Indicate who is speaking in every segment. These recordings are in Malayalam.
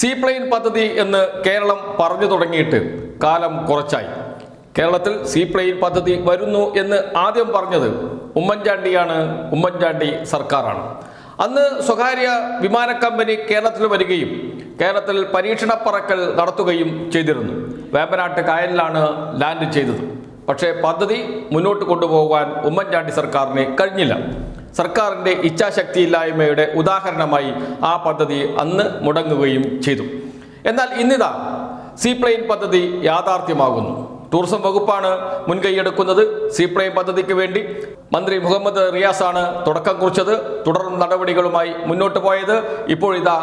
Speaker 1: സീപ്ലെയിൻ പദ്ധതി എന്ന് കേരളം പറഞ്ഞു തുടങ്ങിയിട്ട് കാലം കുറച്ചായി. കേരളത്തിൽ സീപ്ലെയിൻ പദ്ധതി വരുന്നു എന്ന് ആദ്യം പറഞ്ഞത് ഉമ്മൻചാണ്ടിയാണ് ഉമ്മൻചാണ്ടി സർക്കാരാണ്. അന്ന് സ്വകാര്യ വിമാന കമ്പനി കേരളത്തിൽ വരികയും കേരളത്തിൽ പരീക്ഷണ പറക്കൽ നടത്തുകയും ചെയ്തിരുന്നു. വേമ്പനാട്ട് കായലിലാണ് ലാൻഡ് ചെയ്തത്. പക്ഷേ പദ്ധതി മുന്നോട്ട് കൊണ്ടുപോകാൻ ഉമ്മൻചാണ്ടി സർക്കാരിന് കഴിഞ്ഞില്ല. സർക്കാരിന്റെ ഇച്ഛാശക്തിയില്ലായ്മയുടെ ഉദാഹരണമായി ആ പദ്ധതി അന്ന് മുടങ്ങുകയും ചെയ്തു. എന്നാൽ ഇന്നിതാ സീപ്ലെയിൻ പദ്ധതി യാഥാർത്ഥ്യമാകുന്നു. ടൂറിസം വകുപ്പാണ് മുൻകൈയെടുക്കുന്നത് സീപ്ലെയിൻ പദ്ധതിക്ക് വേണ്ടി. മന്ത്രി മുഹമ്മദ് റിയാസാണ് തുടക്കം കുറിച്ചത്. തുടർ നടപടികളുമായി മുന്നോട്ട് പോയത്. ഇപ്പോഴിതാ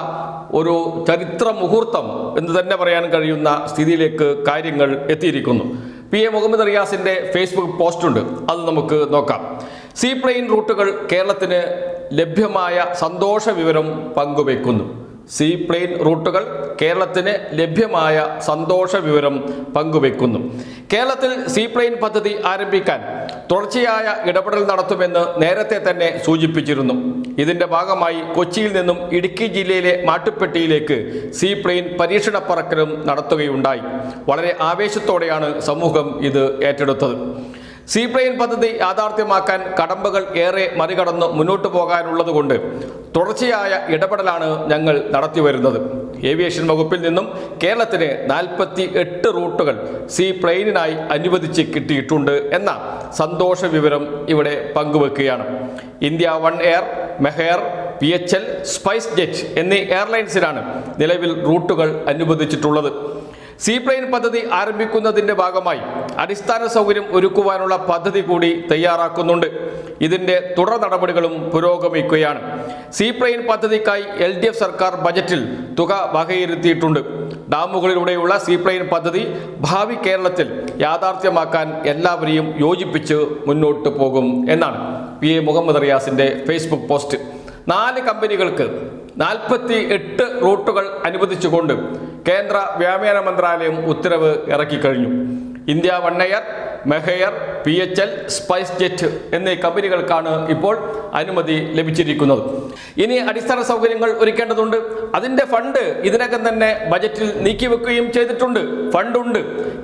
Speaker 1: ഒരു ചരിത്ര മുഹൂർത്തം എന്ന് തന്നെ പറയാൻ കഴിയുന്ന സ്ഥിതിയിലേക്ക് കാര്യങ്ങൾ എത്തിയിരിക്കുന്നു. പി എ മുഹമ്മദ് റിയാസിന്റെ ഫേസ്ബുക്ക് പോസ്റ്റുണ്ട്. അത് നമുക്ക് നോക്കാം. സീപ്ലെയിൻ റൂട്ടുകൾ കേരളത്തിന് ലഭ്യമായ സന്തോഷ വിവരം പങ്കുവെക്കുന്നു സീ പ്ലെയിൻ റൂട്ടുകൾ കേരളത്തിന് ലഭ്യമായ സന്തോഷ വിവരം പങ്കുവെക്കുന്നു കേരളത്തിൽ സീ പ്ലെയിൻ പദ്ധതി ആരംഭിക്കാൻ തുടർച്ചയായ ഇടപെടൽ നടത്തുമെന്ന് നേരത്തെ തന്നെ സൂചിപ്പിച്ചിരുന്നു. ഇതിന്റെ ഭാഗമായി കൊച്ചിയിൽ നിന്നും ഇടുക്കി ജില്ലയിലെ മാട്ടുപ്പെട്ടിയിലേക്ക് സീ പ്ലെയിൻ പരീക്ഷണ പറക്കലും നടത്തുകയുണ്ടായി. വളരെ ആവേശത്തോടെയാണ് സമൂഹം ഇത് ഏറ്റെടുത്തത്. സീപ്ലെയിൻ പദ്ധതി യാഥാർത്ഥ്യമാക്കാൻ കടമ്പകൾ ഏറെ മറികടന്ന് മുന്നോട്ട് പോകാനുള്ളതുകൊണ്ട് തുടർച്ചയായ ഇടപെടലാണ് ഞങ്ങൾ നടത്തിവരുന്നത്. ഏവിയേഷൻ വകുപ്പിൽ നിന്നും കേരളത്തിന് നാൽപ്പത്തി എട്ട് റൂട്ടുകൾ സീ പ്ലെയിനിനായി അനുവദിച്ച് കിട്ടിയിട്ടുണ്ട് എന്ന സന്തോഷ വിവരം ഇവിടെ പങ്കുവെക്കുകയാണ്. India One Air MEHAIR P H L SpiceJet എന്നീ എയർലൈൻസിനാണ് നിലവിൽ റൂട്ടുകൾ അനുവദിച്ചിട്ടുള്ളത്. സീപ്ലെയിൻ പദ്ധതി ആരംഭിക്കുന്നതിന്റെ ഭാഗമായി അടിസ്ഥാന സൗകര്യം ഒരുക്കുവാനുള്ള പദ്ധതി കൂടി തയ്യാറാക്കുന്നുണ്ട്. ഇതിന്റെ തുടർ നടപടികളും പുരോഗമിക്കുകയാണ്. സീപ്ലെയിൻ പദ്ധതിക്കായി എൽ ഡി എഫ് സർക്കാർ ബജറ്റിൽ തുക വകയിരുത്തിയിട്ടുണ്ട്. ഡാമുകളിലൂടെയുള്ള സീപ്ലെയിൻ പദ്ധതി ഭാവി കേരളത്തിൽ യാഥാർത്ഥ്യമാക്കാൻ എല്ലാവരെയും യോജിപ്പിച്ച് മുന്നോട്ട് പോകും എന്നാണ് പി എ മുഹമ്മദ് റിയാസിന്റെ ഫേസ്ബുക്ക് പോസ്റ്റ്. നാല് കമ്പനികൾക്ക് നാൽപ്പത്തി എട്ട് റൂട്ടുകൾ അനുവദിച്ചുകൊണ്ട് കേന്ദ്ര വ്യോമയാന മന്ത്രാലയം ഉത്തരവ് ഇറക്കിക്കഴിഞ്ഞു. India One Air MEHAIR P H L SpiceJet എന്നീ കമ്പനികൾക്കാണ് ഇപ്പോൾ അനുമതി ലഭിച്ചിരിക്കുന്നത്. ഇനി അടിസ്ഥാന സൗകര്യങ്ങൾ ഒരുക്കേണ്ടതുണ്ട്. അതിന്റെ ഫണ്ട് ഇതിനകം തന്നെ ബജറ്റിൽ നീക്കിവെക്കുകയും ചെയ്തിട്ടുണ്ട്. ഫണ്ടുണ്ട്.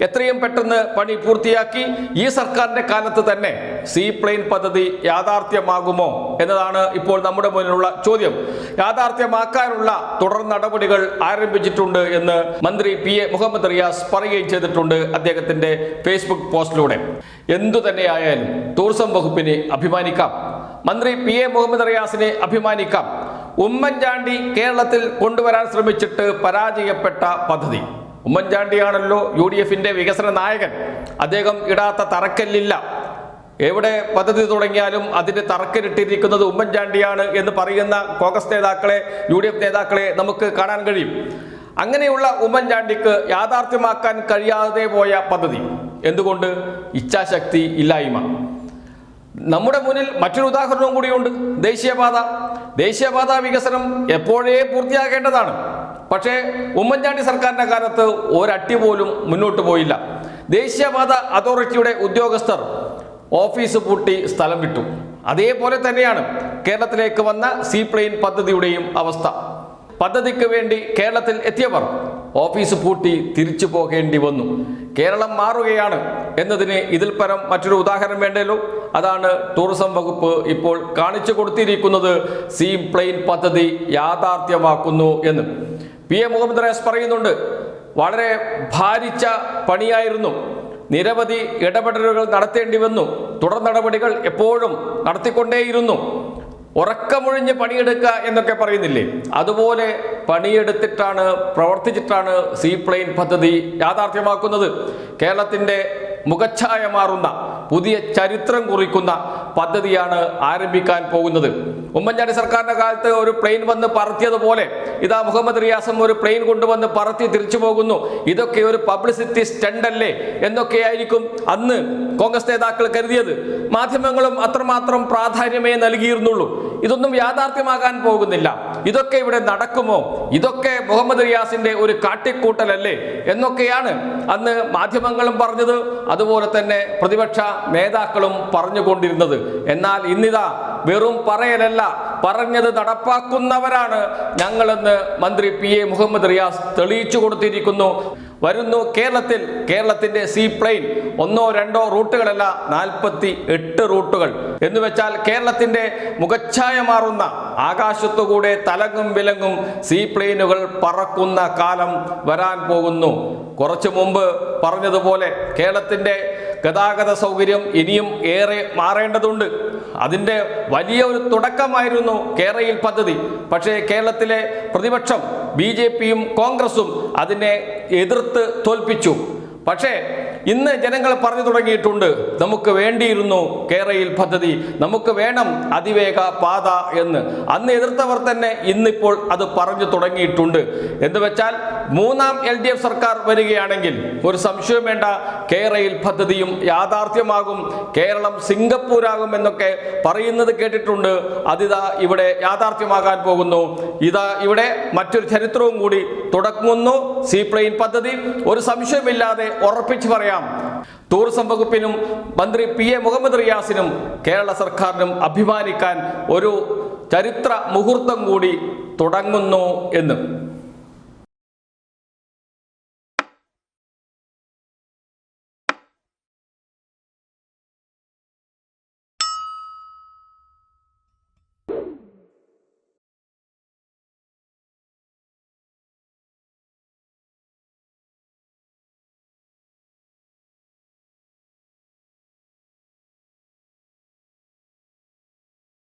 Speaker 1: എത്രയും പെട്ടെന്ന് പണി പൂർത്തിയാക്കി ഈ സർക്കാരിന്റെ കാലത്ത് തന്നെ സീ പ്ലെയിൻ പദ്ധതി യാഥാർത്ഥ്യമാകുമോ എന്നതാണ് ഇപ്പോൾ നമ്മുടെ മുന്നിലുള്ള ചോദ്യം. യാഥാർത്ഥ്യമാക്കാനുള്ള തുടർ നടപടികൾ ആരംഭിച്ചിട്ടുണ്ട് എന്ന് മന്ത്രി പി എ മുഹമ്മദ് റിയാസ് പറയുകയും ചെയ്തിട്ടുണ്ട് അദ്ദേഹത്തിന്റെ ഫേസ്ബുക്ക് പോസ്റ്റിലൂടെ. എന്തു തന്നെയായാലും ടൂറിസം വകുപ്പിനെ അഭിമാനിക്കാം മന്ത്രി പി എ മുഹമ്മദ് റിയാസിനെ അഭിമാനിക്കാം ഉമ്മൻചാണ്ടി കേരളത്തിൽ കൊണ്ടുവരാൻ ശ്രമിച്ചിട്ട് പരാജയപ്പെട്ട പദ്ധതി ഉമ്മൻചാണ്ടിയാണല്ലോ യു ഡി എഫിന്റെ വികസന നായകൻ അദ്ദേഹം ഇടാത്ത തറക്കല്ലില്ല എവിടെ പദ്ധതി തുടങ്ങിയാലും അതിന് തറക്കല്ലിട്ടിരിക്കുന്നത് ഉമ്മൻചാണ്ടിയാണ് എന്ന് പറയുന്ന കോൺഗ്രസ് നേതാക്കളെ യു ഡി എഫ് നേതാക്കളെ നമുക്ക് കാണാൻ കഴിയും അങ്ങനെയുള്ള ഉമ്മൻചാണ്ടിക്ക് യാഥാർത്ഥ്യമാക്കാൻ കഴിയാതെ പോയ പദ്ധതി എന്തുകൊണ്ട്? ഇച്ഛാശക്തി ഇല്ലായ്മ. നമ്മുടെ മുന്നിൽ മറ്റൊരു ഉദാഹരണവും കൂടിയുണ്ട്. ദേശീയപാത. ദേശീയപാത വികസനം എപ്പോഴേ പൂർത്തിയാക്കേണ്ടതാണ് പക്ഷേ ഉമ്മൻചാണ്ടി സർക്കാരിന്റെ കാലത്ത് ഒരട്ടി പോലും മുന്നോട്ട് പോയില്ല. ദേശീയപാത അതോറിറ്റിയുടെ ഉദ്യോഗസ്ഥർ ഓഫീസ് പൂട്ടി സ്ഥലം വിട്ടു. അതേപോലെ തന്നെയാണ് കേരളത്തിലേക്ക് വന്ന സീപ്ലെയിൻ പദ്ധതിയുടെയും അവസ്ഥ. പദ്ധതിക്ക് വേണ്ടി കേരളത്തിൽ എത്തിയവർ ഓഫീസ് പൂട്ടി തിരിച്ചു പോകേണ്ടി വന്നു. കേരളം മാറുകയാണ് എന്നതിന് ഇതിൽ പരം മറ്റൊരു ഉദാഹരണം വേണ്ടല്ലോ. അതാണ് ടൂറിസം വകുപ്പ് ഇപ്പോൾ കാണിച്ചു കൊടുത്തിരിക്കുന്നത് സീ പ്ലെയിൻ പദ്ധതി യാഥാർത്ഥ്യമാക്കുന്നു എന്ന്. പി എ മുഹമ്മദ് റേസ് പറയുന്നുണ്ട് വളരെ ഭാരിച്ച പണിയായിരുന്നു. നിരവധി ഇടപെടലുകൾ നടത്തേണ്ടി വന്നു. തുടർ നടപടികൾ എപ്പോഴും നടത്തിക്കൊണ്ടേയിരുന്നു. ഉറക്കമൊഴിഞ്ഞ് പണിയെടുക്കുക എന്നൊക്കെ പറയുന്നില്ലേ? അതുപോലെ പണിയെടുത്തിട്ടാണ് പ്രവർത്തിച്ചിട്ടാണ് സീ പ്ലെയിൻ പദ്ധതി യാഥാർത്ഥ്യമാക്കുന്നത്. കേരളത്തിന്റെ മുഖച്ഛായ മാറുന്ന പുതിയ ചരിത്രം കുറിക്കുന്ന പദ്ധതിയാണ് ആരംഭിക്കാൻ പോകുന്നത്. ഉമ്മൻചാണ്ടി സർക്കാരിന്റെ കാലത്ത് ഒരു പ്ലെയിൻ വന്ന് പറത്തിയതുപോലെ ഇതാ മുഹമ്മദ് റിയാസും ഒരു പ്ലെയിൻ കൊണ്ടുവന്ന് പറത്തി തിരിച്ചു പോകുന്നു. ഇതൊക്കെ ഒരു പബ്ലിസിറ്റി സ്റ്റണ്ട് അല്ലേ? എന്നൊക്കെയായിരിക്കും അന്ന് കോൺഗ്രസ് നേതാക്കൾ കരുതിയത്. മാധ്യമങ്ങളും അത്രമാത്രം പ്രാധാന്യമേ നൽകിയിരുന്നുള്ളൂ. ഇതൊന്നും യാഥാർത്ഥ്യമാകാൻ പോകുന്നില്ല. ഇതൊക്കെ ഇവിടെ നടക്കുമോ? ഇതൊക്കെ മുഹമ്മദ് റിയാസിന്റെ ഒരു കാട്ടിക്കൂട്ടലല്ലേ? എന്നൊക്കെയാണ് അന്ന് മാധ്യമങ്ങളും പറഞ്ഞത്. അതുപോലെ തന്നെ പ്രതിപക്ഷ നേതാക്കളും പറഞ്ഞുകൊണ്ടിരുന്നത്. എന്നാൽ ഇന്നിതാ വെറും പറയലല്ല. പറഞ്ഞത് നടപ്പാക്കുന്നവരാണ് ഞങ്ങളെന്ന് മന്ത്രി പി എ മുഹമ്മദ് റിയാസ് തെളിയിച്ചു കൊടുത്തിരിക്കുന്നു. വരുന്നു കേരളത്തിൽ. കേരളത്തിന്റെ സീ പ്ലെയിൻ ഒന്നോ രണ്ടോ റൂട്ടുകളല്ല നാൽപ്പത്തി എട്ട് റൂട്ടുകൾ. എന്ന് വെച്ചാൽ കേരളത്തിന്റെ മുഖച്ഛായ മാറുന്ന ആകാശത്തുകൂടെ തലങ്ങും വിലങ്ങും സീപ്ലെയിനുകൾ പറക്കുന്ന കാലം വരാൻ പോകുന്നു. കുറച്ചു മുമ്പ് പറഞ്ഞതുപോലെ കേരളത്തിന്റെ ഗതാഗത സൗകര്യം ഇനിയും ഏറെ മാറേണ്ടതുണ്ട്. അതിന്റെ വലിയ ഒരു തുടക്കമായിരുന്നു കേരയിൽ പദ്ധതി. പക്ഷേ കേരളത്തിലെ പ്രതിപക്ഷം ബി കോൺഗ്രസും അതിനെ എതിർത്ത് തോൽപ്പിച്ചു. പക്ഷേ ഇന്ന് ജനങ്ങൾ പറഞ്ഞു തുടങ്ങിയിട്ടുണ്ട്. നമുക്ക് വേണ്ടിയിരുന്നു കേരയിൽ പദ്ധതി. നമുക്ക് വേണം അതിവേഗ പാത എന്ന്. അന്ന് എതിർത്തവർ തന്നെ ഇന്നിപ്പോൾ അത് പറഞ്ഞു തുടങ്ങിയിട്ടുണ്ട്. എന്ന് വെച്ചാൽ മൂന്നാം എൽ ഡി എഫ് സർക്കാർ വരികയാണെങ്കിൽ ഒരു സംശയം വേണ്ട. കേരയിൽ പദ്ധതിയും യാഥാർത്ഥ്യമാകും. കേരളം സിംഗപ്പൂരാകും എന്നൊക്കെ പറയുന്നത് കേട്ടിട്ടുണ്ട്. അതിതാ ഇവിടെ യാഥാർത്ഥ്യമാകാൻ പോകുന്നു. ഇതാ ഇവിടെ മറ്റൊരു ചരിത്രവും കൂടി തുടങ്ങുന്നു. സീ പ്ലെയിൻ പദ്ധതി. ഒരു സംശയമില്ലാതെ ഉറപ്പിച്ചു പറയാം. ടൂറിസം വകുപ്പിനും മന്ത്രി പി എ മുഹമ്മദ് റിയാസിനും കേരള സർക്കാരിനും അഭിമാനിക്കാൻ ഒരു ചരിത്ര മുഹൂർത്തം കൂടി തുടങ്ങുന്നു എന്ന്.